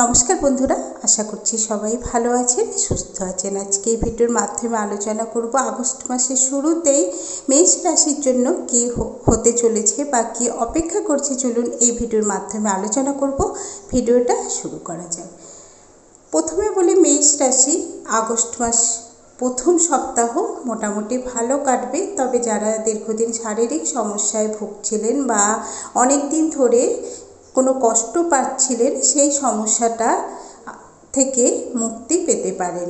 নমস্কার বন্ধুরা, আশা করছি সবাই ভালো আছেন, সুস্থ আছেন। আজকে এই ভিডিওর মাধ্যমে আলোচনা করব আগস্ট মাসের শুরুতেই মেষ রাশির জন্য কী হতে চলেছে বা কী অপেক্ষা করছে চলুন এই ভিডিওর মাধ্যমে আলোচনা করব। ভিডিওটা শুরু করা যাক। প্রথমে বলি মেষ রাশি, আগস্ট মাস প্রথম সপ্তাহ মোটামুটি ভালো কাটবে। তবে যারা দীর্ঘদিন শারীরিক সমস্যায় ভুগছিলেন বা অনেক দিন ধরে কোনো কষ্ট পাচ্ছিলেন, সেই সমস্যাটা থেকে মুক্তি পেতে পারেন।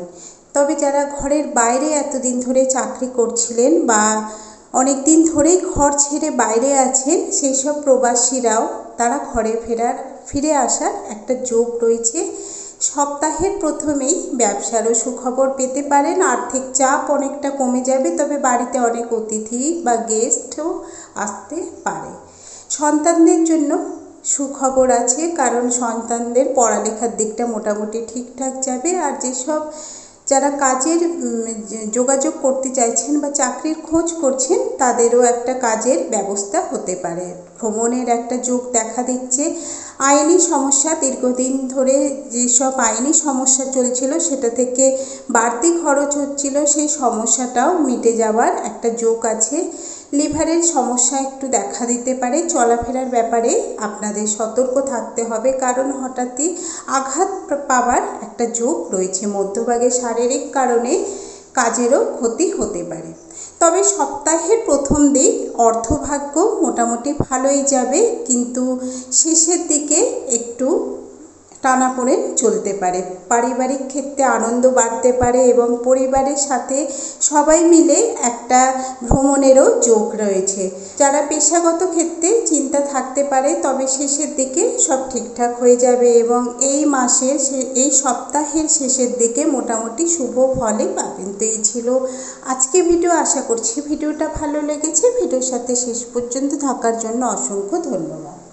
তবে যারা ঘরের বাইরে এতদিন ধরে চাকরি করছিলেন বা অনেক দিন ধরেই ঘর ছেড়ে বাইরে আছেন, সেই সব প্রবাসীরাও তারা ঘরে ফেরার, ফিরে আসার একটা যোগ রয়েছে। সপ্তাহের প্রথমেই ব্যবসারও সুখবর পেতে পারেন। আর্থিক চাপ অনেকটা কমে যাবে, তবে বাড়িতে অনেক অতিথি বা গেস্টও আসতে পারে। সন্তানদের জন্য সুখবর আছে, কারণ সন্তানদের পড়ালেখার দিকটা মোটামুটি ঠিকঠাক যাবে। আর যেসব যারা কাজের যোগাযোগ করতে চাইছেন বা চাকরির খোঁজ করছেন, তাদেরও একটা কাজের ব্যবস্থা হতে পারে। ভ্রমণের একটা যোগ দেখা দিচ্ছে। আইনি সমস্যা দীর্ঘদিন ধরে যেসব আইনি সমস্যা চলছিল সেটা থেকে বাড়তি খরচ হচ্ছিল, সেই সমস্যাটাও মিটে যাওয়ার একটা যোগ আছে। লিভারের সমস্যা একটু দেখা দিতে পারে, চলাফেরার ব্যাপারে আপনাদের সতর্ক থাকতে হবে, কারণ হঠাৎই আঘাত পাওয়ার একটা যোগ রয়েছে। মধ্যভাগে শারীরিক কারণে কাজেরও ক্ষতি হতে পারে। তবে সপ্তাহের প্রথম দিক অর্থভাগ্য মোটামুটি ভালোই যাবে, কিন্তু শেষের দিকে একটু টানাপোড়েন চলতে পারে। পারিবারিক ক্ষেত্রে আনন্দ বাড়তে পারে এবং পরিবারের সাথে সবাই মিলে একটা ভ্রমণেরও যোগ রয়েছে। যারা পেশাগত ক্ষেত্রে চিন্তা থাকতে পারে, তবে শেষের দিকে সব ঠিকঠাক হয়ে যাবে এবং এই মাসের এই সপ্তাহের শেষের দিকে মোটামুটি শুভ ফলই পাবেন। তো এই ছিল আজকে ভিডিও। আশা করছি ভিডিওটা ভালো লেগেছে। ভিডিওর সাথে শেষ পর্যন্ত থাকার জন্য অসংখ্য ধন্যবাদ।